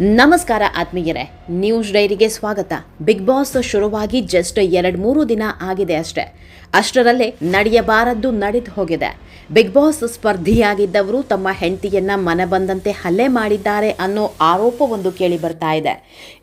ನಮಸ್ಕಾರ ಆತ್ಮೀಯರೇ, ನ್ಯೂಸ್ ಡೈರಿಗೆ ಸ್ವಾಗತ. ಬಿಗ್ ಬಾಸ್ ಶುರುವಾಗಿ ಜಸ್ಟ್ ಎರಡು ಮೂರು ದಿನ ಆಗಿದೆ ಅಷ್ಟೇ. ಅಷ್ಟರಲ್ಲೇ ನಡೆಯಬಾರದ್ದು ನಡೆದು ಹೋಗಿದೆ. ಬಿಗ್ ಬಾಸ್ ಸ್ಪರ್ಧಿಯಾಗಿದ್ದವರು ತಮ್ಮ ಹೆಂಡತಿಯನ್ನ ಮನಬಂದಂತೆ ಹಲ್ಲೆ ಮಾಡಿದ್ದಾರೆ ಅನ್ನೋ ಆರೋಪವೊಂದು ಕೇಳಿ ಬರ್ತಾ ಇದೆ.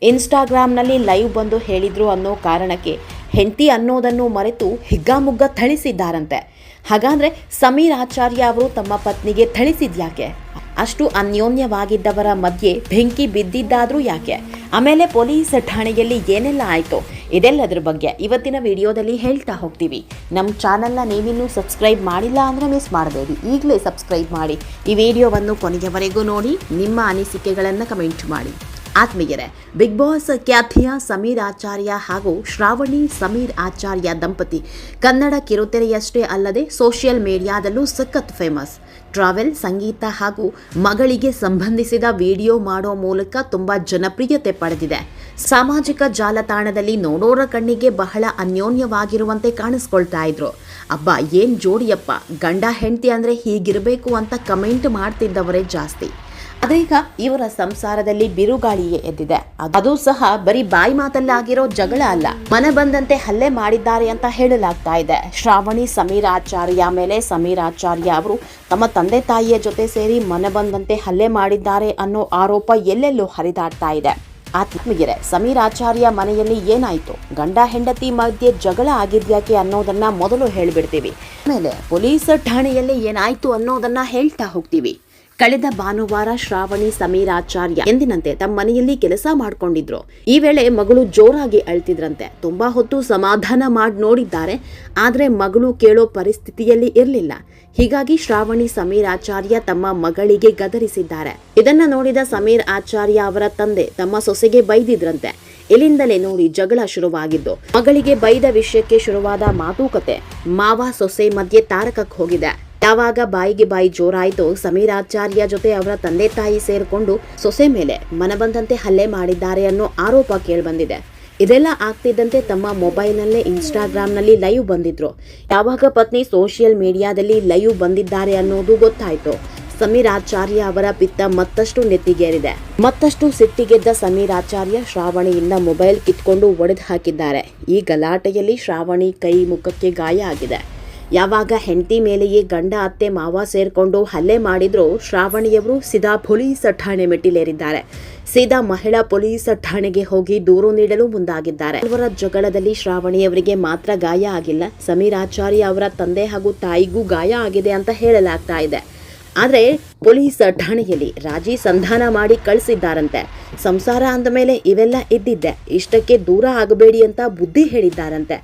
ಇನ್ಸ್ಟಾಗ್ರಾಮ್ನಲ್ಲಿ ಲೈವ್ ಬಂದು ಹೇಳಿದ್ರು ಅನ್ನೋ ಕಾರಣಕ್ಕೆ ಹೆಂಡತಿ ಅನ್ನೋದನ್ನು ಮರೆತು ಹಿಗ್ಗಾಮುಗ್ಗ ಥಳಿಸಿದ್ದಾರಂತೆ. ಹಾಗಾದರೆ ಸಮೀರ್ ಆಚಾರ್ಯ ಅವರು ತಮ್ಮ ಪತ್ನಿಗೆ ಥಳಿಸಿದ್ಯಾಕೆ? ಅಷ್ಟು ಅನ್ಯೋನ್ಯವಾಗಿದ್ದವರ ಮಧ್ಯೆ ಬೆಂಕಿ ಬಿದ್ದಿದ್ದಾದರೂ ಯಾಕೆ? ಆಮೇಲೆ ಪೊಲೀಸ್ ಠಾಣೆಯಲ್ಲಿ ಏನೆಲ್ಲ ಆಯಿತು? ಇದೆಲ್ಲದ್ರ ಬಗ್ಗೆ ಇವತ್ತಿನ ವಿಡಿಯೋದಲ್ಲಿ ಹೇಳ್ತಾ ಹೋಗ್ತೀವಿ. ನಮ್ಮ ಚಾನಲ್ನ ನೀವಿನ್ನೂ ಸಬ್ಸ್ಕ್ರೈಬ್ ಮಾಡಿಲ್ಲ ಅಂದರೆ ಮಿಸ್ ಮಾಡಬೇಡಿ. ಈಗಲೇ ಸಬ್ಸ್ಕ್ರೈಬ್ ಮಾಡಿ. ಈ ವಿಡಿಯೋವನ್ನು ಕೊನೆಯವರೆಗೂ ನೋಡಿ. ನಿಮ್ಮ ಅನಿಸಿಕೆಗಳನ್ನು ಕಮೆಂಟ್ ಮಾಡಿ. ಆತ್ಮೀಯರೇ ಬಿಗ್ ಬಾಸ್ ಖ್ಯಾತಿಯ ಸಮೀರ್ ಆಚಾರ್ಯ ಹಾಗೂ ಶ್ರಾವಣಿ ಸಮೀರ್ ಆಚಾರ್ಯ ದಂಪತಿ ಕನ್ನಡ ಕಿರುತೆರೆಯಷ್ಟೇ ಅಲ್ಲದೆ ಸೋಷಿಯಲ್ ಮೀಡಿಯಾದಲ್ಲೂ ಸಖತ್ ಫೇಮಸ್. ಟ್ರಾವೆಲ್, ಸಂಗೀತ ಹಾಗೂ ಮಗಳಿಗೆ ಸಂಬಂಧಿಸಿದ ವಿಡಿಯೋ ಮಾಡೋ ಮೂಲಕ ತುಂಬ ಜನಪ್ರಿಯತೆ ಪಡೆದಿದೆ. ಸಾಮಾಜಿಕ ಜಾಲತಾಣದಲ್ಲಿ ನೋಡೋರ ಕಣ್ಣಿಗೆ ಬಹಳ ಅನ್ಯೋನ್ಯವಾಗಿರುವಂತೆ ಕಾಣಿಸ್ಕೊಳ್ತಾ ಇದ್ರು. ಅಬ್ಬ, ಏನ್ ಜೋಡಿಯಪ್ಪ, ಗಂಡ ಹೆಂಡತಿ ಅಂದ್ರೆ ಹೀಗಿರಬೇಕು ಅಂತ ಕಮೆಂಟ್ ಮಾಡ್ತಿದ್ದವರೇ ಜಾಸ್ತಿ. ಅದೀಗ ಇವರ ಸಂಸಾರದಲ್ಲಿ ಬಿರುಗಾಳಿಯೇ ಎದ್ದಿದೆ. ಅದು ಸಹ ಬರೀ ಬಾಯಿ ಮಾತಲ್ಲಾಗಿರೋ ಜಗಳ ಅಲ್ಲ. ಮನ ಬಂದಂತೆ ಹಲ್ಲೆ ಮಾಡಿದ್ದಾರೆ ಅಂತ ಹೇಳಲಾಗ್ತಾ ಇದೆ. ಶ್ರಾವಣಿ ಸಮೀರ್ ಆಚಾರ್ಯ ಮೇಲೆ ಸಮೀರ್ ಆಚಾರ್ಯ ಅವರು ತಮ್ಮ ತಂದೆ ತಾಯಿಯ ಜೊತೆ ಸೇರಿ ಮನ ಬಂದಂತೆ ಹಲ್ಲೆ ಮಾಡಿದ್ದಾರೆ ಅನ್ನೋ ಆರೋಪ ಎಲ್ಲೆಲ್ಲೂ ಹರಿದಾಡ್ತಾ ಇದೆ. ಆತ್ಮಗಿರೆ ಸಮೀರ್ ಆಚಾರ್ಯ ಮನೆಯಲ್ಲಿ ಏನಾಯ್ತು? ಗಂಡ ಹೆಂಡತಿ ಮಧ್ಯೆ ಜಗಳ ಆಗಿದ್ಯಾಕೆ ಅನ್ನೋದನ್ನ ಮೊದಲು ಹೇಳಿಬಿಡ್ತೀವಿ. ಆಮೇಲೆ ಪೊಲೀಸ್ ಠಾಣೆಯಲ್ಲಿ ಏನಾಯ್ತು ಅನ್ನೋದನ್ನ ಹೇಳ್ತಾ ಹೋಗ್ತೀವಿ. ಕಳೆದ ಭಾನುವಾರ ಶ್ರಾವಣಿ ಸಮೀರಾಚಾರ್ಯ ಎಂದಿನಂತೆ ತಮ್ಮ ಮನೆಯಲ್ಲಿ ಕೆಲಸ ಮಾಡ್ಕೊಂಡಿದ್ರು. ಈ ವೇಳೆ ಮಗಳು ಜೋರಾಗಿ ಅಳ್ತಿದ್ರಂತೆ. ತುಂಬಾ ಹೊತ್ತು ಸಮಾಧಾನ ಮಾಡಿ ನೋಡಿದ್ದಾರೆ. ಆದ್ರೆ ಮಗಳು ಕೇಳೋ ಪರಿಸ್ಥಿತಿಯಲ್ಲಿ ಇರಲಿಲ್ಲ. ಹೀಗಾಗಿ ಶ್ರಾವಣಿ ಸಮೀರ್ ಆಚಾರ್ಯ ತಮ್ಮ ಮಗಳಿಗೆ ಗದರಿಸಿದ್ದಾರೆ. ಇದನ್ನ ನೋಡಿದ ಸಮೀರ್ ಆಚಾರ್ಯ ಅವರ ತಂದೆ ತಮ್ಮ ಸೊಸೆಗೆ ಬೈದಿದ್ರಂತೆ. ಇಲ್ಲಿಂದಲೇ ನೋಡಿ ಜಗಳ ಶುರುವಾಗಿದ್ದು. ಮಗಳಿಗೆ ಬೈದ ವಿಷಯಕ್ಕೆ ಶುರುವಾದ ಮಾತುಕತೆ ಮಾವ ಸೊಸೆ ಮಧ್ಯೆ ತಾರಕಕ್ಕೆ ಹೋಗಿದೆ. ಯಾವಾಗ ಬಾಯಿಗೆ ಬಾಯಿ ಜೋರಾಯಿತು ಸಮೀರಾಚಾರ್ಯ ಜೊತೆ ಅವರ ತಂದೆ ತಾಯಿ ಸೇರಿಕೊಂಡು ಸೊಸೆ ಮೇಲೆ ಮನಬಂದಂತೆ ಹಲ್ಲೆ ಮಾಡಿದ್ದಾರೆ ಅನ್ನೋ ಆರೋಪ ಕೇಳಿಬಂದಿದೆ. ಇದೆಲ್ಲ ಆಗ್ತಿದ್ದಂತೆ ತಮ್ಮ ಮೊಬೈಲ್ನಲ್ಲೇ ಇನ್ಸ್ಟಾಗ್ರಾಮ್ನಲ್ಲಿ ಲೈವ್ ಬಂದಿದ್ರು. ಯಾವಾಗ ಪತ್ನಿ ಸೋಷಿಯಲ್ ಮೀಡಿಯಾದಲ್ಲಿ ಲೈವ್ ಬಂದಿದ್ದಾರೆ ಅನ್ನೋದು ಗೊತ್ತಾಯ್ತು. ಸಮೀರ್ ಆಚಾರ್ಯ ಅವರ ಪಿತ್ತ ಮತ್ತಷ್ಟು ನೆತ್ತಿಗೇರಿದೆ. ಮತ್ತಷ್ಟು ಸಿಟ್ಟಿಗೆದ್ದ ಸಮೀರ್ ಆಚಾರ್ಯ ಶ್ರಾವಣಿಯಿಂದ ಮೊಬೈಲ್ ಕಿತ್ಕೊಂಡು ಒಡೆದು ಹಾಕಿದ್ದಾರೆ. ಈ ಗಲಾಟೆಯಲ್ಲಿ ಶ್ರಾವಣಿ ಕೈ ಮುಖಕ್ಕೆ ಗಾಯ ಆಗಿದೆ. ಯಾವಾಗ ಹೆಂಡತಿ ಮೇಲೆಯೇ ಗಂಡ, ಅತ್ತೆ, ಮಾವ ಸೇರಿಕೊಂಡು ಹಲ್ಲೆ ಮಾಡಿದ್ರು ಶ್ರಾವಣಿಯವರು ಸೀದಾ ಪೊಲೀಸ್ ಠಾಣೆ ಮೆಟ್ಟಿಲೇರಿದ್ದಾರೆ. ಸೀದಾ ಮಹಿಳಾ ಪೊಲೀಸ್ ಠಾಣೆಗೆ ಹೋಗಿ ದೂರು ನೀಡಲು ಮುಂದಾಗಿದ್ದಾರೆ. ಅವರ ಜಗಳದಲ್ಲಿ ಶ್ರಾವಣಿಯವರಿಗೆ ಮಾತ್ರ ಗಾಯ ಆಗಿಲ್ಲ. ಸಮೀರ್ ಆಚಾರ್ಯ ಅವರ ತಂದೆ ಹಾಗೂ ತಾಯಿಗೂ ಗಾಯ ಆಗಿದೆ ಅಂತ ಹೇಳಲಾಗ್ತಾ ಇದೆ. ಆದರೆ ಪೊಲೀಸ್ ಠಾಣೆಯಲ್ಲಿ ರಾಜಿ ಸಂಧಾನ ಮಾಡಿ ಕಳಿಸಿದ್ದಾರಂತೆ. ಸಂಸಾರ ಅಂದ ಮೇಲೆ ಇವೆಲ್ಲ ಇದ್ದಿದ್ದೆ. ಇಷ್ಟಕ್ಕೆ ದೂರ ಆಗಬೇಡಿ ಅಂತ ಬುದ್ಧಿ ಹೇಳಿದ್ದಾರಂತೆ.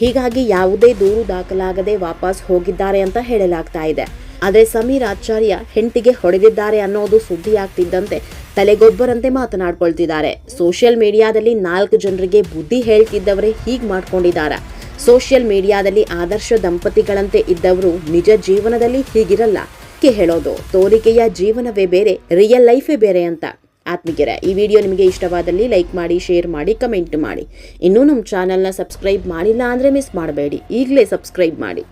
ಹೀಗಾಗಿ ಯಾವುದೇ ದೂರು ದಾಖಲಾಗದೆ ವಾಪಸ್ ಹೋಗಿದ್ದಾರೆ ಅಂತ ಹೇಳಲಾಗ್ತಾ ಇದೆ. ಆದರೆ ಸಮೀರ್ ಆಚಾರ್ಯ ಹೆಂಡತಿಗೆ ಹೊಡೆದಿದ್ದಾರೆ ಅನ್ನೋದು ಸುದ್ದಿ ಆಗ್ತಿದ್ದಂತೆ ತಲೆಗೊಬ್ಬರಂತೆ ಮಾತನಾಡ್ಕೊಳ್ತಿದ್ದಾರೆ. ಸೋಷಿಯಲ್ ಮೀಡಿಯಾದಲ್ಲಿ ನಾಲ್ಕು ಜನರಿಗೆ ಬುದ್ಧಿ ಹೇಳ್ತಿದ್ದವರೇ ಹೀಗೆ ಮಾಡ್ಕೊಂಡಿದ್ದಾರೆ. ಸೋಷಿಯಲ್ ಮೀಡಿಯಾದಲ್ಲಿ ಆದರ್ಶ ದಂಪತಿಗಳಂತೆ ಇದ್ದವರು ನಿಜ ಜೀವನದಲ್ಲಿ ಹೀಗಿರಲ್ಲ. ಕೆ ಹೇಳೋದು, ತೋರಿಕೆಯ ಜೀವನವೇ ಬೇರೆ ರಿಯಲ್ ಲೈಫೇ ಬೇರೆ ಅಂತ. ಆತ್ಮೀಯರೇ, ಈ ವಿಡಿಯೋ ನಿಮಗೆ ಇಷ್ಟವಾದಲ್ಲಿ ಲೈಕ್ ಮಾಡಿ ಶೇರ್ ಮಾಡಿ ಕಮೆಂಟ್ ಮಾಡಿ. ಇನ್ನೂ ನಮ್ಮ ಚಾನಲ್ನ ಸಬ್ಸ್ಕ್ರೈಬ್ ಮಾಡಿಲ್ಲ ಅಂದರೆ ಮಿಸ್ ಮಾಡಬೇಡಿ. ಈಗಲೇ ಸಬ್ಸ್ಕ್ರೈಬ್ ಮಾಡಿ.